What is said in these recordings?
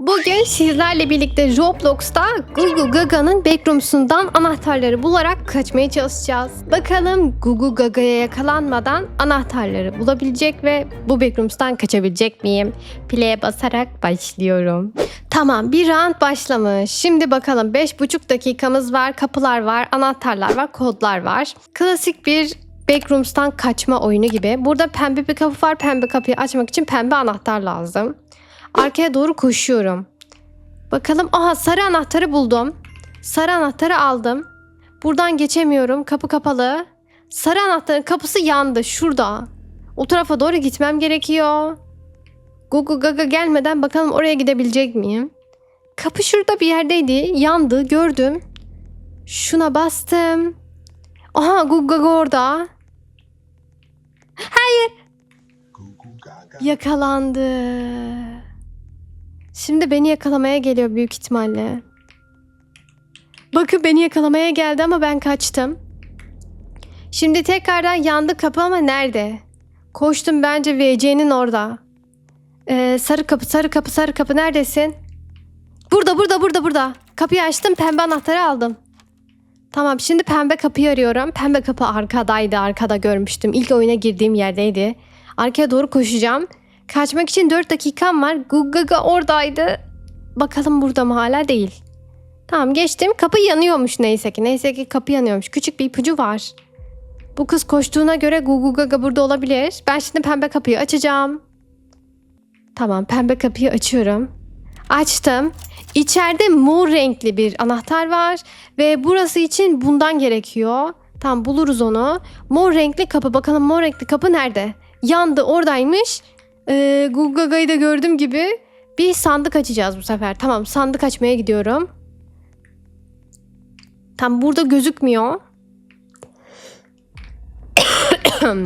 Bugün sizlerle birlikte Roblox'ta Google Gaga'nın backroom'sundan anahtarları bularak kaçmaya çalışacağız. Bakalım Google Gaga'ya yakalanmadan anahtarları bulabilecek ve bu backroom'stan kaçabilecek miyim? Play'e basarak başlıyorum. Tamam bir round başlamış. Şimdi bakalım 5,5 dakikamız var. Kapılar var, anahtarlar var, kodlar var. Klasik bir Backrooms'tan kaçma oyunu gibi. Burada pembe bir kapı var. Pembe kapıyı açmak için pembe anahtar lazım. Arkaya doğru koşuyorum. Bakalım. Aha sarı anahtarı buldum. Sarı anahtarı aldım. Buradan geçemiyorum. Kapı kapalı. Sarı anahtarın kapısı yandı. Şurada. O tarafa doğru gitmem gerekiyor. Gugu gaga gelmeden bakalım oraya gidebilecek miyim? Kapı şurada bir yerdeydi. Yandı. Gördüm. Şuna bastım. Aha Gugu gaga orada. Yakalandı. Şimdi beni yakalamaya geliyor büyük ihtimalle. Bakın beni yakalamaya geldi ama ben kaçtım. Şimdi tekrardan yandı kapı ama nerede? Koştum bence VC'nin orada. Ee, sarı kapı, sarı kapı, sarı kapı neredesin? Burada, burada, burada, burada. Kapıyı açtım, pembe anahtarı aldım. Tamam, şimdi pembe kapıyı arıyorum. Pembe kapı arkadaydı, arkada görmüştüm. İlk oyuna girdiğim yerdeydi. Arkaya doğru koşacağım. Kaçmak için 4 dakikam var. Gugaga oradaydı. Bakalım burada mı hala değil. Tamam geçtim. Kapı yanıyormuş neyse ki. Neyse ki kapı yanıyormuş. Küçük bir ipucu var. Bu kız koştuğuna göre Gugaga burada olabilir. Ben şimdi pembe kapıyı açacağım. Tamam pembe kapıyı açıyorum. Açtım. İçeride mor renkli bir anahtar var. Ve burası için bundan gerekiyor. Tamam buluruz onu. Mor renkli kapı. Bakalım mor renkli kapı nerede? Yandı oradaymış. Ee, Gugaga'yı da gördüğüm gibi bir sandık açacağız bu sefer. Tamam sandık açmaya gidiyorum. Tam burada gözükmüyor.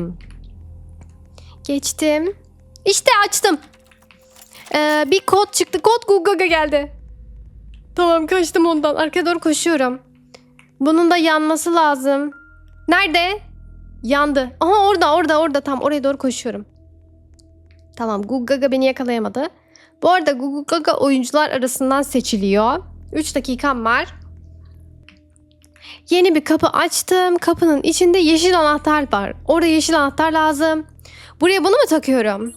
Geçtim. İşte açtım. Ee, bir kod çıktı. Kod Gugaga geldi. Tamam kaçtım ondan. Arkaya doğru koşuyorum. Bunun da yanması lazım. Nerede? Yandı. Aha orada orada orada tam oraya doğru koşuyorum. Tamam Google Gaga beni yakalayamadı. Bu arada Google Gaga oyuncular arasından seçiliyor. 3 dakikam var. Yeni bir kapı açtım. Kapının içinde yeşil anahtar var. Orada yeşil anahtar lazım. Buraya bunu mu takıyorum?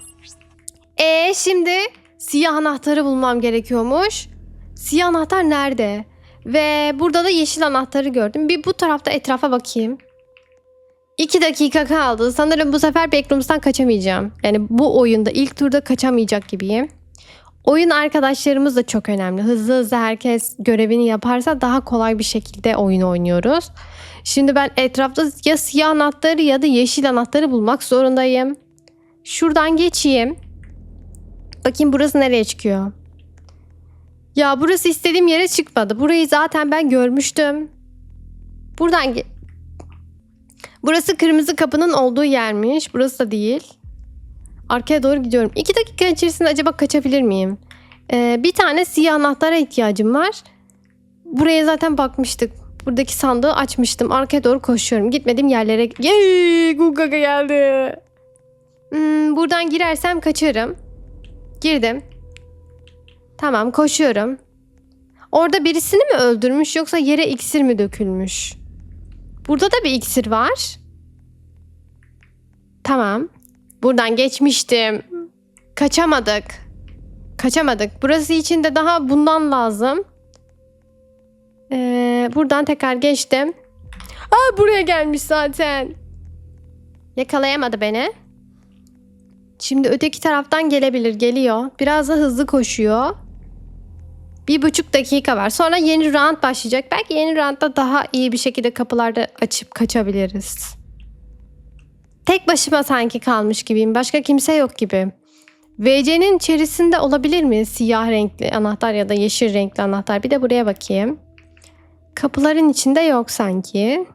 E şimdi siyah anahtarı bulmam gerekiyormuş. Siyah anahtar nerede? Ve burada da yeşil anahtarı gördüm. Bir bu tarafta etrafa bakayım. 2 dakika kaldı. Sanırım bu sefer Backrooms'tan kaçamayacağım. Yani bu oyunda ilk turda kaçamayacak gibiyim. Oyun arkadaşlarımız da çok önemli. Hızlı hızlı herkes görevini yaparsa daha kolay bir şekilde oyun oynuyoruz. Şimdi ben etrafta ya siyah anahtarı ya da yeşil anahtarı bulmak zorundayım. Şuradan geçeyim. Bakayım burası nereye çıkıyor. Ya burası istediğim yere çıkmadı. Burayı zaten ben görmüştüm. Buradan ge- Burası kırmızı kapının olduğu yermiş. Burası da değil. Arkaya doğru gidiyorum. İki dakika içerisinde acaba kaçabilir miyim? Ee, bir tane siyah anahtara ihtiyacım var. Buraya zaten bakmıştık. Buradaki sandığı açmıştım. Arkaya doğru koşuyorum. Gitmediğim yerlere... Yey! Gugaga geldi. Hmm, buradan girersem kaçarım. Girdim. Tamam koşuyorum. Orada birisini mi öldürmüş yoksa yere iksir mi dökülmüş? Burada da bir iksir var. Tamam. Buradan geçmiştim. Kaçamadık. Kaçamadık. Burası için de daha bundan lazım. Ee, buradan tekrar geçtim. Aa buraya gelmiş zaten. Yakalayamadı beni. Şimdi öteki taraftan gelebilir. Geliyor. Biraz da hızlı koşuyor. Bir buçuk dakika var. Sonra yeni round başlayacak. Belki yeni roundda daha iyi bir şekilde kapılarda açıp kaçabiliriz. Tek başıma sanki kalmış gibiyim. Başka kimse yok gibi. VC'nin içerisinde olabilir mi? Siyah renkli anahtar ya da yeşil renkli anahtar. Bir de buraya bakayım. Kapıların içinde yok sanki.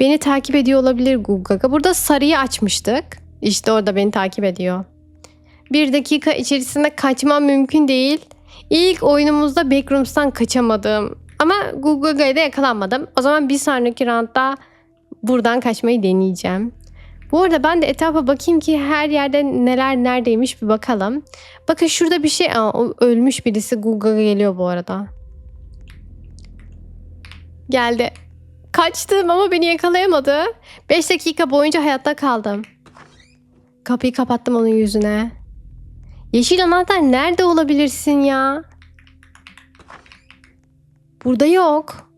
Beni takip ediyor olabilir Google. Burada sarıyı açmıştık. İşte orada beni takip ediyor. Bir dakika içerisinde kaçmam mümkün değil. İlk oyunumuzda Backrooms'tan kaçamadım. Ama Google Gay'da yakalanmadım. O zaman bir sonraki roundda buradan kaçmayı deneyeceğim. Bu arada ben de etrafa bakayım ki her yerde neler neredeymiş bir bakalım. Bakın şurada bir şey Aa, ölmüş birisi Google'a geliyor bu arada. Geldi. Kaçtım ama beni yakalayamadı. 5 dakika boyunca hayatta kaldım. Kapıyı kapattım onun yüzüne. Yeşil anahtar nerede olabilirsin ya? Burada yok.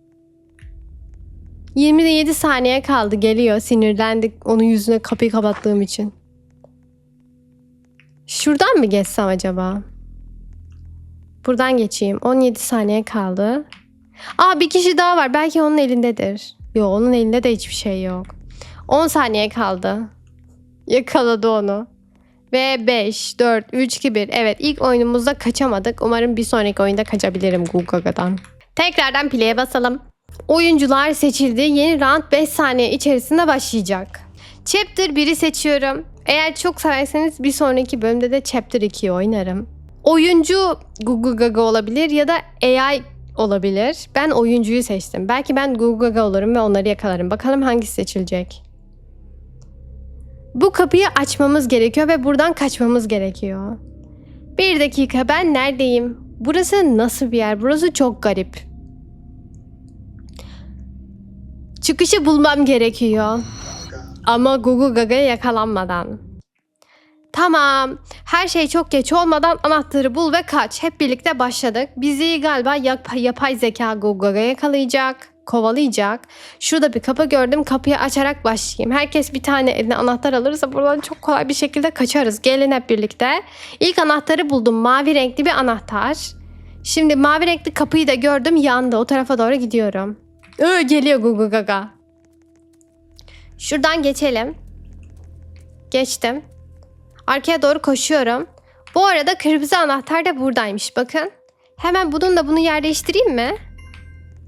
27 saniye kaldı geliyor. Sinirlendik onun yüzüne kapıyı kapattığım için. Şuradan mı geçsem acaba? Buradan geçeyim. 17 saniye kaldı. Aa bir kişi daha var. Belki onun elindedir. Yok onun elinde de hiçbir şey yok. 10 saniye kaldı. Yakaladı onu. Ve 5, 4, 3, 2, 1. Evet ilk oyunumuzda kaçamadık. Umarım bir sonraki oyunda kaçabilirim Google'dan. Tekrardan play'e basalım. Oyuncular seçildi. Yeni round 5 saniye içerisinde başlayacak. Chapter 1'i seçiyorum. Eğer çok severseniz bir sonraki bölümde de Chapter 2'yi oynarım. Oyuncu Google Gaga olabilir ya da AI olabilir. Ben oyuncuyu seçtim. Belki ben Google Gaga olurum ve onları yakalarım. Bakalım hangisi seçilecek. Bu kapıyı açmamız gerekiyor ve buradan kaçmamız gerekiyor. Bir dakika ben neredeyim? Burası nasıl bir yer? Burası çok garip. Çıkışı bulmam gerekiyor. Ama Google Gaga'ya yakalanmadan. Tamam. Her şey çok geç olmadan anahtarı bul ve kaç. Hep birlikte başladık. Bizi galiba yap- yapay zeka Google Gaga yakalayacak. Kovalayacak. Şurada bir kapı gördüm. Kapıyı açarak başlayayım. Herkes bir tane eline anahtar alırsa buradan çok kolay bir şekilde kaçarız. Gelin hep birlikte. İlk anahtarı buldum. Mavi renkli bir anahtar. Şimdi mavi renkli kapıyı da gördüm. Yandı. O tarafa doğru gidiyorum. Ee, geliyor Google Gaga. Şuradan geçelim. Geçtim. Arkaya doğru koşuyorum. Bu arada kırmızı anahtar da buradaymış bakın. Hemen bununla bunu yer değiştireyim mi?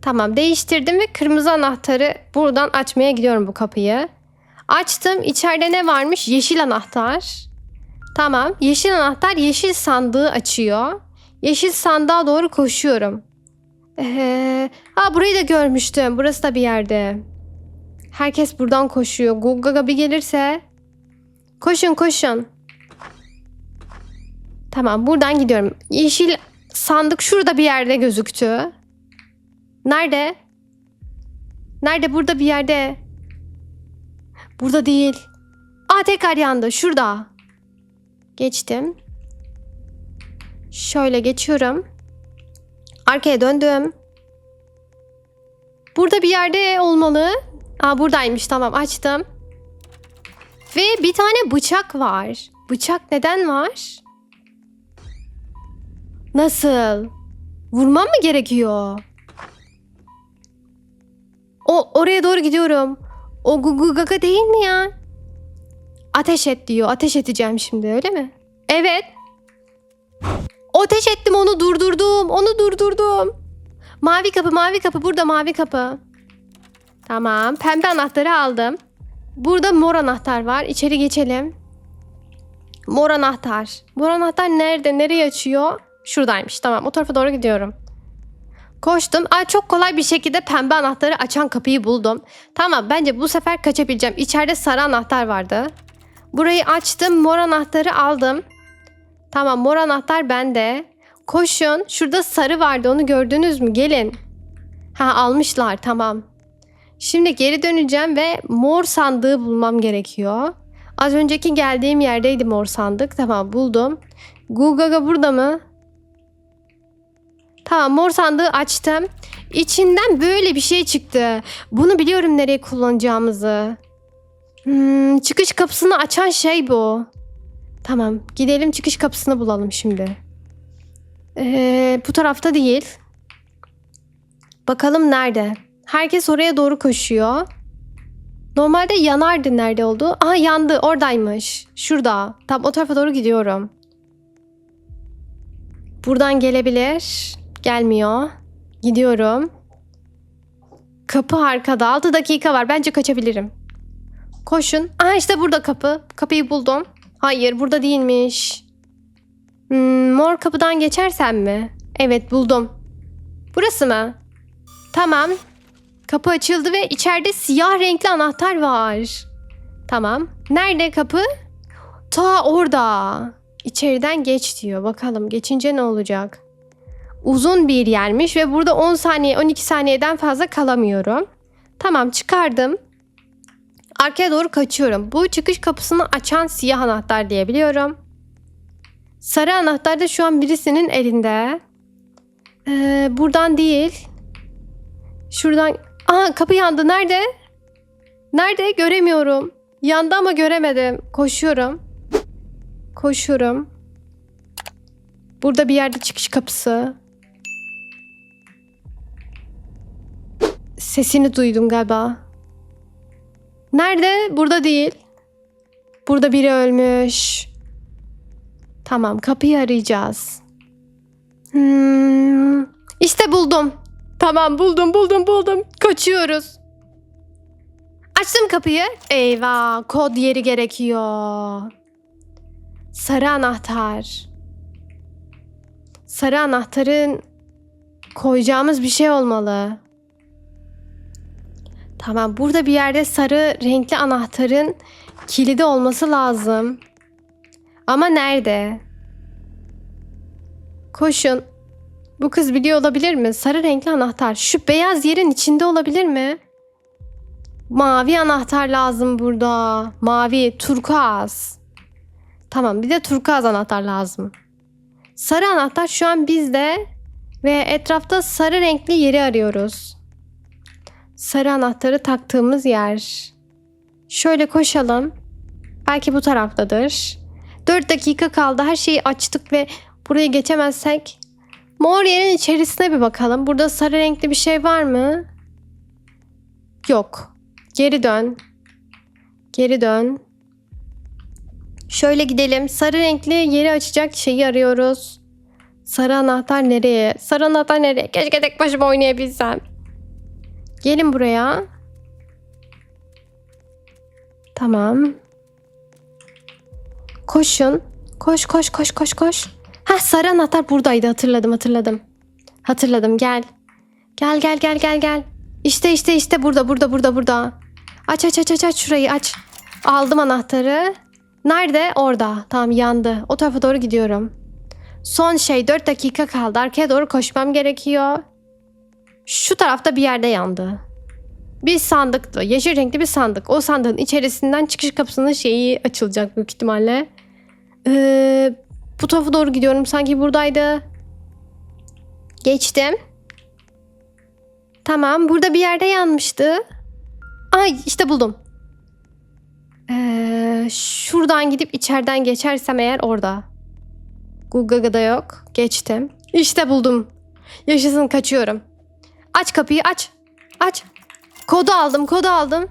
Tamam değiştirdim ve kırmızı anahtarı buradan açmaya gidiyorum bu kapıyı. Açtım. İçeride ne varmış? Yeşil anahtar. Tamam. Yeşil anahtar yeşil sandığı açıyor. Yeşil sandığa doğru koşuyorum. Ee, ha burayı da görmüştüm. Burası da bir yerde. Herkes buradan koşuyor. Google bir gelirse. Koşun koşun. Tamam buradan gidiyorum. Yeşil sandık şurada bir yerde gözüktü. Nerede? Nerede? Burada bir yerde. Burada değil. Aa tekrar yandı. Şurada. Geçtim. Şöyle geçiyorum. Arkaya döndüm. Burada bir yerde olmalı. Aa buradaymış tamam açtım. Ve bir tane bıçak var. Bıçak neden var? Nasıl? Vurmam mı gerekiyor? O oraya doğru gidiyorum. O Gugu Gaga değil mi ya? Ateş et diyor. Ateş edeceğim şimdi öyle mi? Evet. Ateş ettim onu durdurdum. Onu durdurdum. Mavi kapı mavi kapı burada mavi kapı. Tamam pembe anahtarı aldım. Burada mor anahtar var. İçeri geçelim. Mor anahtar. Mor anahtar nerede? Nereye açıyor? Şuradaymış. Tamam o tarafa doğru gidiyorum. Koştum. Aa, çok kolay bir şekilde pembe anahtarı açan kapıyı buldum. Tamam bence bu sefer kaçabileceğim. İçeride sarı anahtar vardı. Burayı açtım. Mor anahtarı aldım. Tamam mor anahtar bende. Koşun. Şurada sarı vardı. Onu gördünüz mü? Gelin. Ha almışlar. Tamam. Şimdi geri döneceğim ve mor sandığı bulmam gerekiyor. Az önceki geldiğim yerdeydi mor sandık. Tamam buldum. Gugaga burada mı? Tamam mor sandığı açtım. İçinden böyle bir şey çıktı. Bunu biliyorum nereye kullanacağımızı. Hmm, çıkış kapısını açan şey bu. Tamam gidelim çıkış kapısını bulalım şimdi. Ee, bu tarafta değil. Bakalım nerede? Herkes oraya doğru koşuyor. Normalde yanardı nerede oldu. Aha yandı oradaymış. Şurada. Tam o tarafa doğru gidiyorum. Buradan gelebilir. Gelmiyor. Gidiyorum. Kapı arkada. 6 dakika var. Bence kaçabilirim. Koşun. Aha işte burada kapı. Kapıyı buldum. Hayır burada değilmiş. Hmm, mor kapıdan geçersem mi? Evet buldum. Burası mı? Tamam. Kapı açıldı ve içeride siyah renkli anahtar var. Tamam. Nerede kapı? Ta orada. İçeriden geç diyor. Bakalım geçince ne olacak? Uzun bir yermiş ve burada 10 saniye 12 saniyeden fazla kalamıyorum. Tamam çıkardım. Arkaya doğru kaçıyorum. Bu çıkış kapısını açan siyah anahtar diyebiliyorum. Sarı anahtar da şu an birisinin elinde. Ee, buradan değil. Şuradan. Aa kapı yandı. Nerede? Nerede? Göremiyorum. Yandı ama göremedim. Koşuyorum. Koşuyorum. Burada bir yerde çıkış kapısı. Sesini duydum galiba. Nerede? Burada değil. Burada biri ölmüş. Tamam, kapıyı arayacağız. Hmm, işte buldum. Tamam, buldum, buldum, buldum. Kaçıyoruz. Açtım kapıyı. Eyvah, kod yeri gerekiyor. Sarı anahtar. Sarı anahtarın koyacağımız bir şey olmalı. Tamam burada bir yerde sarı renkli anahtarın kilidi olması lazım. Ama nerede? Koşun. Bu kız biliyor olabilir mi? Sarı renkli anahtar. Şu beyaz yerin içinde olabilir mi? Mavi anahtar lazım burada. Mavi, turkuaz. Tamam bir de turkuaz anahtar lazım. Sarı anahtar şu an bizde ve etrafta sarı renkli yeri arıyoruz. Sarı anahtarı taktığımız yer. Şöyle koşalım. Belki bu taraftadır. 4 dakika kaldı. Her şeyi açtık ve burayı geçemezsek mor yerin içerisine bir bakalım. Burada sarı renkli bir şey var mı? Yok. Geri dön. Geri dön. Şöyle gidelim. Sarı renkli yeri açacak şeyi arıyoruz. Sarı anahtar nereye? Sarı anahtar nereye? Keşke tek başıma oynayabilsem. Gelin buraya. Tamam. Koşun. Koş koş koş koş koş. Ha sarı anahtar buradaydı hatırladım hatırladım. Hatırladım gel. Gel gel gel gel gel. İşte işte işte burada burada burada burada. Aç aç aç aç aç şurayı aç. Aldım anahtarı. Nerede? Orada. Tamam yandı. O tarafa doğru gidiyorum. Son şey 4 dakika kaldı. Arkaya doğru koşmam gerekiyor. Şu tarafta bir yerde yandı. Bir sandıktı. Yeşil renkli bir sandık. O sandığın içerisinden çıkış kapısının şeyi açılacak büyük ihtimalle. Ee, bu tarafa doğru gidiyorum. Sanki buradaydı. Geçtim. Tamam. Burada bir yerde yanmıştı. Ay işte buldum. Ee, şuradan gidip içeriden geçersem eğer orada. Google'da yok. Geçtim. İşte buldum. Yaşasın kaçıyorum. Aç kapıyı aç. Aç. Kodu aldım kodu aldım.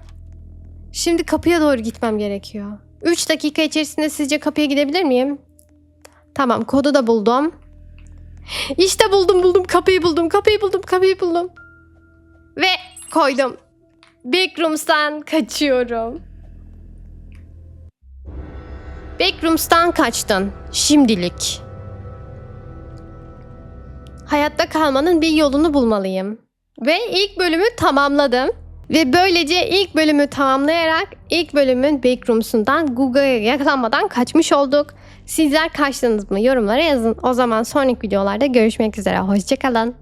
Şimdi kapıya doğru gitmem gerekiyor. 3 dakika içerisinde sizce kapıya gidebilir miyim? Tamam kodu da buldum. İşte buldum buldum kapıyı buldum kapıyı buldum kapıyı buldum. Ve koydum. Backrooms'tan kaçıyorum. Backrooms'tan kaçtın. Şimdilik. Hayatta kalmanın bir yolunu bulmalıyım. Ve ilk bölümü tamamladım. Ve böylece ilk bölümü tamamlayarak ilk bölümün Backrooms'undan Google'a yakalanmadan kaçmış olduk. Sizler kaçtınız mı? Yorumlara yazın. O zaman sonraki videolarda görüşmek üzere. Hoşçakalın.